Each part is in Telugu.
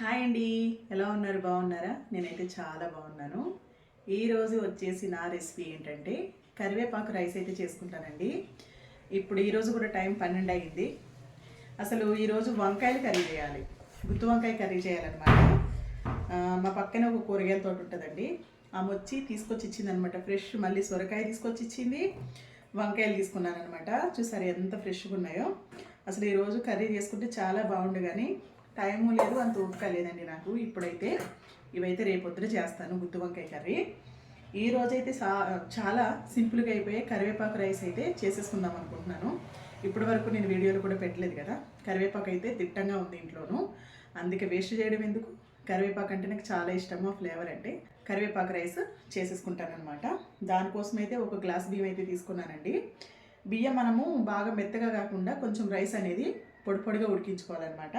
హాయ్ అండి. ఎలా ఉన్నారు? బాగున్నారా? నేనైతే చాలా బాగున్నాను. ఈరోజు వచ్చేసి నా రెసిపీ ఏంటంటే కరివేపాకు రైస్ అయితే చేసుకుంటానండి. ఇప్పుడు ఈరోజు కూడా టైం పన్నెండు అయింది. అసలు ఈరోజు వంకాయలు కర్రీ చేయాలి. గుత్తి వంకాయ కర్రీ చేయాలన్నమాట. మా పక్కన ఒక కూరగాయల తోట ఉంటుందండి. ఆమె వచ్చి తీసుకొచ్చి ఇచ్చింది అనమాట ఫ్రెష్ మళ్ళీ సొరకాయ తీసుకొచ్చి ఇచ్చింది. వంకాయలు తీసుకున్నాను అనమాట చూసారు ఎంత ఫ్రెష్గా ఉన్నాయో. అసలు ఈరోజు కర్రీ చేసుకుంటే చాలా బాగుండు కానీ టైము లేదు అంత ఓపిక లేదండి నాకు. ఇప్పుడైతే ఇవైతే రేపొద్దున చేస్తాను గుత్తి వంకాయ కర్రీ. ఈ రోజైతే సా చాలా సింపుల్గా అయిపోయే కరివేపాకు రైస్ అయితే చేసేసుకుందాం అనుకుంటున్నాను. ఇప్పటి వరకు నేను వీడియోలు కూడా పెట్టలేదు కదా. కరివేపాకు అయితే దిట్టంగా ఉంది ఇంట్లోనూ. అందుకే వేస్ట్ చేయడం ఎందుకు? కరివేపాకు అంటే నాకు చాలా ఇష్టము ఆ ఫ్లేవర్ అంటే. కరివేపాకు రైస్ చేసేసుకుంటాను అనమాట దానికోసం అయితే ఒక గ్లాస్ బియ్యం అయితే తీసుకున్నానండి. బియ్యం మనము బాగా మెత్తగా కాకుండా కొంచెం రైస్ అనేది పొడి పొడిగా ఉడికించుకోవాలన్నమాట.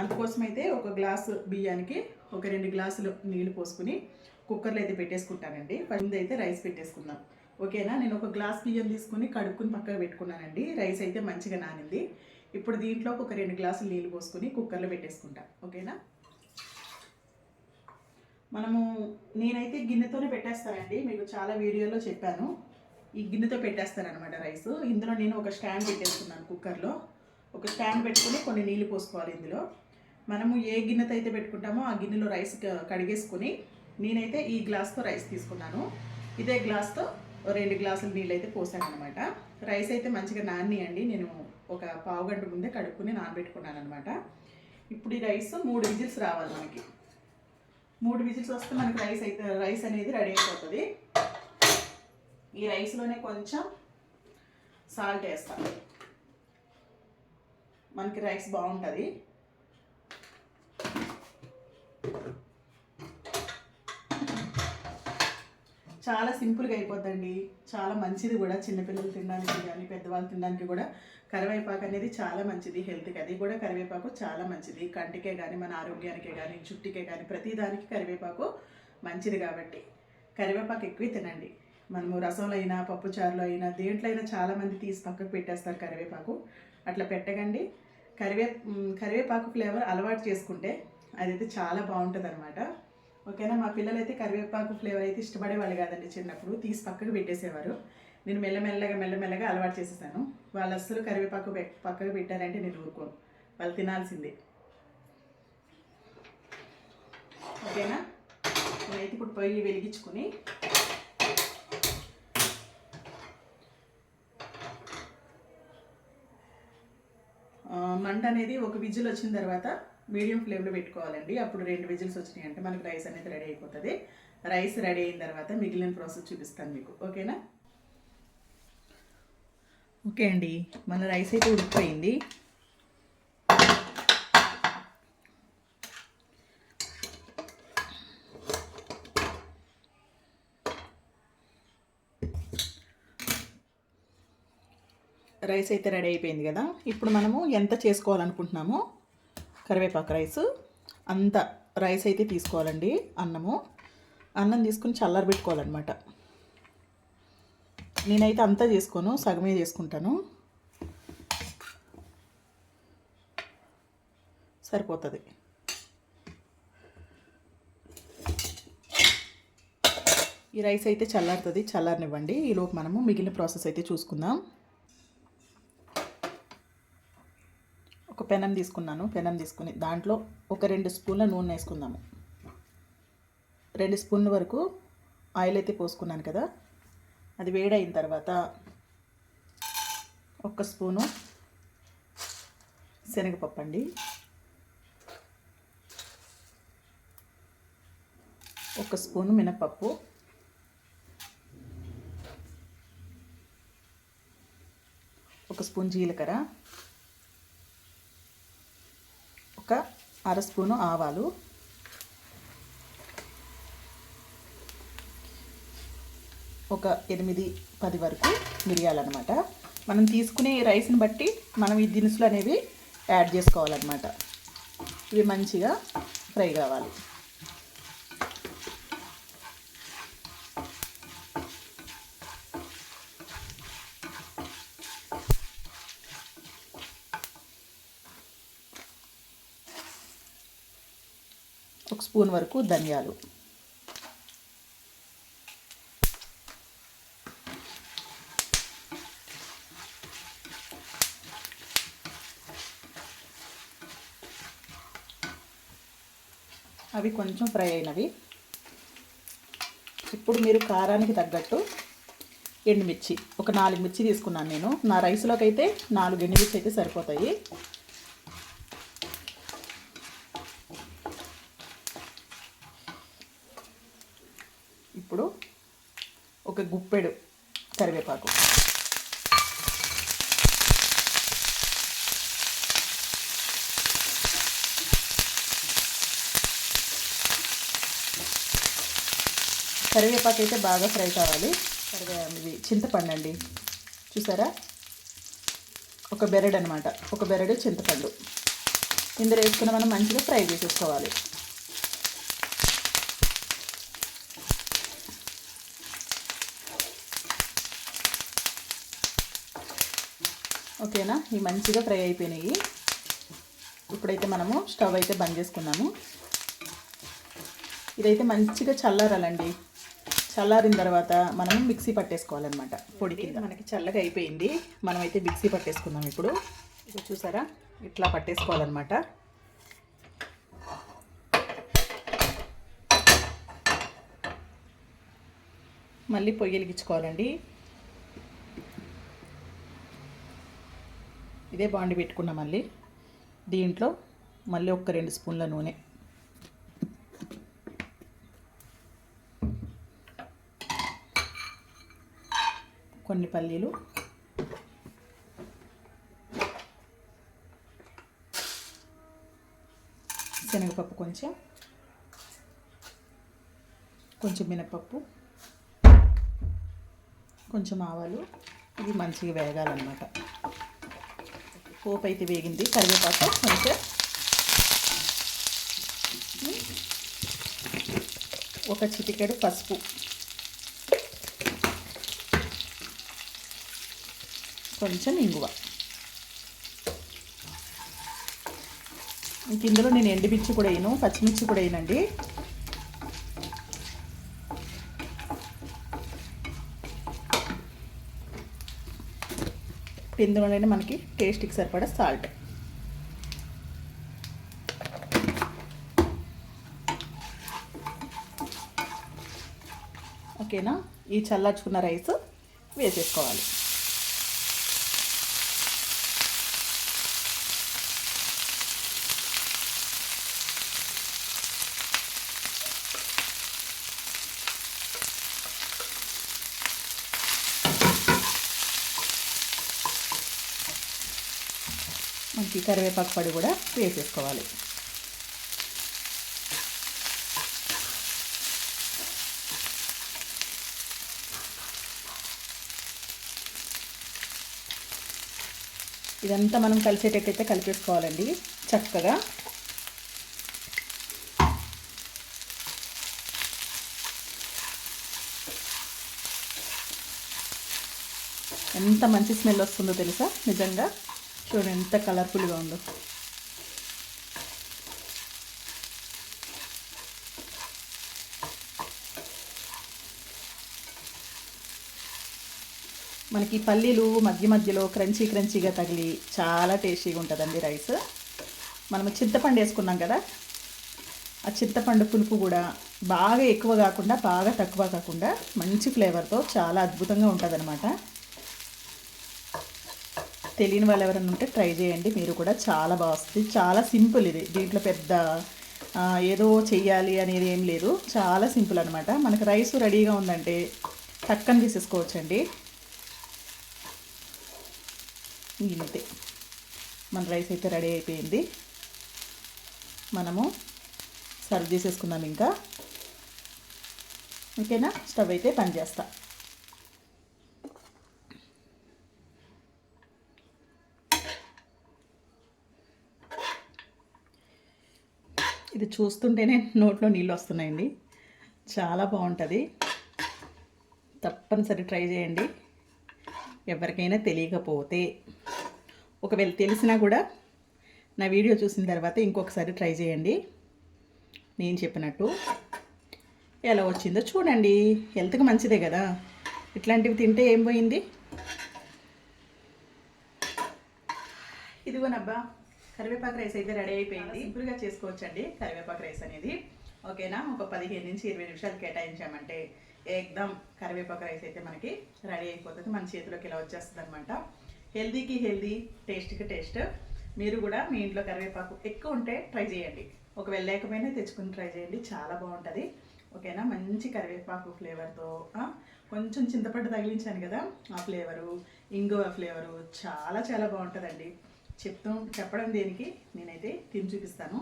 అందుకోసం అయితే ఒక గ్లాసు బియ్యానికి ఒక రెండు గ్లాసులు నీళ్ళు పోసుకుని కుక్కర్లో అయితే పెట్టేసుకుంటానండి. ముందు అయితే రైస్ పెట్టేసుకుందాం. ఓకేనా? నేను ఒక గ్లాస్ బియ్యం తీసుకుని కడుక్కుని పక్కకు పెట్టుకున్నానండి. రైస్ అయితే మంచిగా నానింది. ఇప్పుడు దీంట్లో ఒక రెండు గ్లాసులు నీళ్ళు పోసుకుని కుక్కర్లో పెట్టేసుకుంటాం. ఓకేనా? మనము నేనైతే గిన్నెతోనే పెట్టేస్తానండి. మీకు చాలా వీడియోలో చెప్పాను. ఈ గిన్నెతో పెట్టేస్తాను అనమాట రైస్. ఇందులో నేను ఒక స్టాండ్ పెట్టేసుకున్నాను కుక్కర్లో. ఒక స్టాండ్ పెట్టుకుని కొన్ని నీళ్ళు పోసుకోవాలి ఇందులో. మనము ఏ గిన్నెతో అయితే పెట్టుకుంటామో ఆ గిన్నెలో రైస్ కడిగేసుకొని కడిగేసుకుని నేనైతే ఈ గ్లాస్తో రైస్ తీసుకున్నాను. ఇదే గ్లాస్తో రెండు గ్లాసులు నీళ్ళు అయితే పోసాను అనమాట రైస్ అయితే మంచిగా నానియండి నేను ఒక పావు గంట ముందే కడుక్కుని నానబెట్టుకున్నాను అనమాట ఇప్పుడు ఈ రైస్ మూడు విజిల్స్ రావాలి మనకి. మూడు విజిల్స్ వస్తే మనకి రైస్ అయితే రైస్ అనేది రెడీ అయిపోతుంది. ఈ రైస్లోనే కొంచెం సాల్ట్ వేస్తాను మనకి రైస్ బాగుంటుంది. చాలా సింపుల్గా అయిపోద్దండి. చాలా మంచిది కూడా చిన్నపిల్లలు తినడానికి కానీ పెద్దవాళ్ళు తినడానికి కూడా కరివేపాకు అనేది చాలా మంచిది హెల్త్కి. అది కూడా కరివేపాకు చాలా మంచిది. కంటికే కానీ మన ఆరోగ్యానికే కానీ జుట్టుకే కానీ ప్రతిదానికి కరివేపాకు మంచిది కాబట్టి కరివేపాకు ఎక్కువ తినండి. మనము రసంలో అయినా పప్పుచారులో అయినా దేంట్లో అయినా చాలామంది తీసి పక్కకు పెట్టేస్తారు కరివేపాకు. అట్లా పెట్టకండి. కరివే కరివేపాకు ఫ్లేవర్ అలవాటు చేసుకుంటే అదైతే చాలా బాగుంటుంది అనమాట ఓకేనా? మా పిల్లలైతే కరివేపాకు ఫ్లేవర్ అయితే ఇష్టపడే వాళ్ళు కాదండి చిన్నప్పుడు. తీసి పక్కకు పెట్టేసేవారు. నేను మెల్లమెల్లగా మెల్లమెల్లగా అలవాటు చేసేసాను. వాళ్ళు అస్సలు కరివేపాకు పె- పక్కకు పెట్టారంటే నేను ఊరుకోను. వాళ్ళు తినాల్సిందే. ఓకేనా? నేనైతే ఇప్పుడు పొయ్యి వెలిగించుకుని ఆ, మంట అనేది ఒక విజిల్ వచ్చిన తర్వాత మీడియం ఫ్లేమ్లో పెట్టుకోవాలండి. అప్పుడు రెండు విజిల్స్ వచ్చినాయి అంటే మనకి రైస్ అనేది రెడీ అయిపోతుంది. రైస్ రెడీ అయిన తర్వాత మిగిలిన ప్రాసెస్ చూపిస్తాను మీకు. ఓకేనా? ఓకే అండి. మన రైస్ అయితే ఉడికిపోయింది. రైస్ అయితే రెడీ అయిపోయింది కదా. ఇప్పుడు మనము ఎంత చేసుకోవాలనుకుంటున్నామో కరివేపాకు రైస్ అంత రైస్ అయితే తీసుకోవాలండి అన్నము. అన్నం తీసుకుని చల్లారి పెట్టుకోవాలన్నమాట. నేనైతే అంతా చేసుకోను సగమే చేసుకుంటాను. సరిపోతుంది. ఈ రైస్ అయితే చల్లారుతుంది చల్లారనివ్వండి. ఈలోపు మనము మిగిలిన ప్రాసెస్ అయితే చూసుకుందాం ఒక పెనం తీసుకున్నాను. పెనం తీసుకుని దాంట్లో ఒక రెండు స్పూన్ల నూనె వేసుకుందాము. రెండు స్పూన్ల వరకు ఆయిల్ అయితే పోసుకున్నాను కదా. అది వేడైన తర్వాత ఒక స్పూను శనగపప్పు అండి. ఒక స్పూను మినపప్పు ఒక స్పూన్ జీలకర్ర. ఒక అర స్పూను ఆవాలు. ఒక ఎనిమిది పది వరకు మిరియాలన్నమాట. మనం తీసుకునే రైస్ని బట్టి మనం ఈ దినుసులు అనేవి యాడ్ చేసుకోవాలన్నమాట. ఇవి మంచిగా ఫ్రై కావాలి ఒక స్పూన్ వరకు ధనియాలు. అవి కొంచెం ఫ్రై అయినవి. ఇప్పుడు మీరు కారానికి తగ్గట్టు ఎండుమిర్చి ఒక నాలుగు మిర్చి తీసుకున్నాను నేను. నా రైస్లోకి అయితే నాలుగు ఎండుమిర్చి అయితే సరిపోతాయి. ఇప్పుడు ఒక గుప్పెడు కరివేపాకు. కరివేపాకు అయితే బాగా ఫ్రై కావాలి. ఇది చింతపండు అండి. చూసారా? ఒక బెరడు అనమాట ఒక బెరడు చింతపండు. ఇందులో వేసుకుని మనం మంచిగా ఫ్రై చేసేసుకోవాలి. ఓకేనా? ఇవి మంచిగా ఫ్రై అయిపోయినాయి. ఇప్పుడైతే మనము స్టవ్ అయితే బంద్ చేసుకున్నాము. ఇదైతే మంచిగా చల్లారాలండి. చల్లారిన తర్వాత మనం మిక్సీ పట్టేసుకోవాలన్నమాట పొడి కింద. మనకి చల్లగా అయిపోయింది. మనమైతే మిక్సీ పట్టేసుకుందాం ఇప్పుడు. ఇది చూసారా? ఇట్లా పట్టేసుకోవాలన్నమాట. మళ్ళీ పొయ్యి వెలిగించుకోవాలండి. ఇదే బాండి పెట్టుకున్నా మళ్ళీ దీంట్లో మళ్ళీ ఒక రెండు స్పూన్ల నూనె. కొన్ని పల్లీలు. శనగపప్పు కొంచెం. కొంచెం మినపప్పు. కొంచెం ఆవాలు. ఇది మంచిగా వేగాలన్నమాట. పోపు అయితే వేగింది కరివేపాకు కొంచెం ఒక చిటికెడు పసుపు. కొంచెం ఇంగువ. ఇంక ఇందులో నేను ఎండుమిర్చి కూడా వేయను పచ్చిమిర్చి కూడా వేయనండి. ఇందులోనే మనకి టేస్ట్కి సరిపడా సాల్ట్. ఓకేనా? ఈ చల్లార్చుకున్న రైస్ వేసేసుకోవాలి. మనకి కరివేపాకు పడి కూడా వేసేసుకోవాలి. ఇదంతా మనం కలిసేటట్టయితే కలిపేసుకోవాలండి చక్కగా. ఎంత మంచి స్మెల్ వస్తుందో తెలుసా? నిజంగా. చూడండి ఎంత కలర్ఫుల్గా ఉందో. మనకి పల్లీలు మధ్య మధ్యలో క్రంచీ క్రంచీగా తగిలి చాలా టేస్టీగా ఉంటుందండి రైస్. మనము చింతపండు వేసుకున్నాం కదా ఆ చింతపండు పులుపు కూడా బాగా ఎక్కువ కాకుండా బాగా తక్కువ కాకుండా మంచి ఫ్లేవర్తో చాలా అద్భుతంగా ఉంటుందన్నమాట. తెలియని వాళ్ళు ఎవరైనా ఉంటే ట్రై చేయండి. మీరు కూడా చాలా బాగా వస్తుంది. చాలా సింపుల్ ఇది. దీంట్లో పెద్ద ఏదో చెయ్యాలి అనేది ఏం లేదు. చాలా సింపుల్ అనమాట మనకు రైస్ రెడీగా ఉందంటే టక్కన తీసేసుకోవచ్చండి. ఇంతే. మన రైస్ అయితే రెడీ అయిపోయింది. మనము సర్వ్ చేసేసుకుందాం ఇంకా. ఓకేనా? స్టవ్ అయితే పనిచేస్తాను ఇది చూస్తుంటేనే నోట్లో నీళ్ళు వస్తున్నాయండి. చాలా బాగుంటుంది. తప్పనిసరి ట్రై చేయండి. ఎవరికైనా తెలియకపోతే. ఒకవేళ తెలిసినా కూడా నా వీడియో చూసిన తర్వాత ఇంకొకసారి ట్రై చేయండి. నేను చెప్పినట్టు. ఎలా వచ్చిందో చూడండి. హెల్త్కి మంచిదే కదా. ఇట్లాంటివి తింటే ఏం పోయింది? ఇదిగోనబ్బా. కరివేపాకు రైస్ అయితే రెడీ అయిపోయింది. సింపుల్గా చేసుకోవచ్చండి కరివేపాకు రైస్ అనేది. ఓకేనా? ఒక పదిహేను నుంచి ఇరవై నిమిషాలు కేటాయించామంటే ఏకదం కరివేపాకు రైస్ అయితే మనకి రెడీ అయిపోతుంది. మన చేతిలోకి ఇలా వచ్చేస్తుంది అనమాట హెల్దీకి హెల్దీ టేస్ట్కి టేస్ట్. మీరు కూడా మీ ఇంట్లో కరివేపాకు ఎక్కువ ఉంటే ట్రై చేయండి. ఒకవేళ లేకపోయినా తెచ్చుకుని ట్రై చేయండి. చాలా బాగుంటుంది. ఓకేనా? మంచి కరివేపాకు ఫ్లేవర్తో కొంచెం చింతపండు తగిలించాను కదా ఆ ఫ్లేవరు ఇంగువ ఫ్లేవరు చాలా చాలా బాగుంటుందండి. చెప్తాం చెప్పడం దేనికి నేనైతే తిని చూపిస్తాను.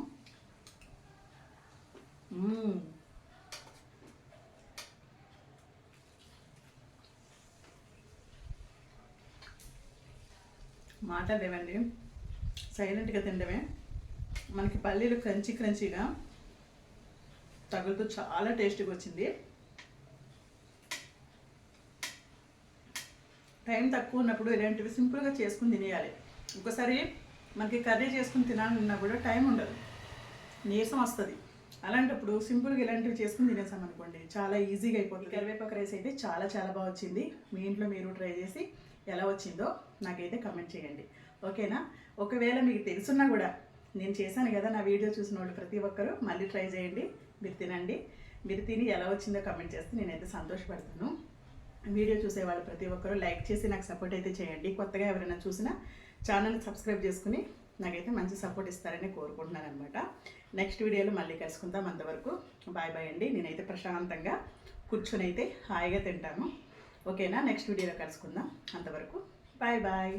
మాట లేవండి. సైలెంట్గా తినడమే. మనకి పల్లీలు క్రంచీ క్రంచీగా తగులుతూ చాలా టేస్టీగా వచ్చింది. టైం తక్కువ ఉన్నప్పుడు ఇలాంటివి సింపుల్గా చేసుకుని తినేయాలి. ఒకసారి మనకి కర్రీ చేసుకుని తినాలన్నా కూడా టైం ఉండదు. నీరసం వస్తుంది. అలాంటప్పుడు సింపుల్గా ఇలాంటివి చేసుకుని తినేసాం అనుకోండి చాలా ఈజీగా అయిపోతుంది. కరివేపాకు రైస్ అయితే చాలా చాలా బాగా వచ్చింది. మీ ఇంట్లో మీరు ట్రై చేసి ఎలా వచ్చిందో నాకైతే కమెంట్ చేయండి. ఓకేనా? ఒకవేళ మీకు తెలుసున్నా కూడా నేను చేశాను కదా నా వీడియో చూసిన వాళ్ళు ప్రతి ఒక్కరూ మళ్ళీ ట్రై చేయండి. మీరు తినండి. మీరు తిని ఎలా వచ్చిందో కమెంట్ చేస్తే నేనైతే సంతోషపడతాను. వీడియో చూసే వాళ్ళు ప్రతి ఒక్కరూ లైక్ చేసి నాకు సపోర్ట్ అయితే చేయండి. కొత్తగా ఎవరైనా చూసినా ఛానల్ని సబ్స్క్రైబ్ చేసుకుని నాకైతే మంచి సపోర్ట్ ఇస్తారని కోరుకుంటున్నాను అనమాట నెక్స్ట్ వీడియోలో మళ్ళీ కలుసుకుందాం అంతవరకు. బాయ్ బాయ్ అండి. నేనైతే ప్రశాంతంగా కూర్చొని అయితే హాయిగా తింటాను. ఓకేనా నెక్స్ట్ వీడియోలో కలుసుకుందాం అంతవరకు. Bye bye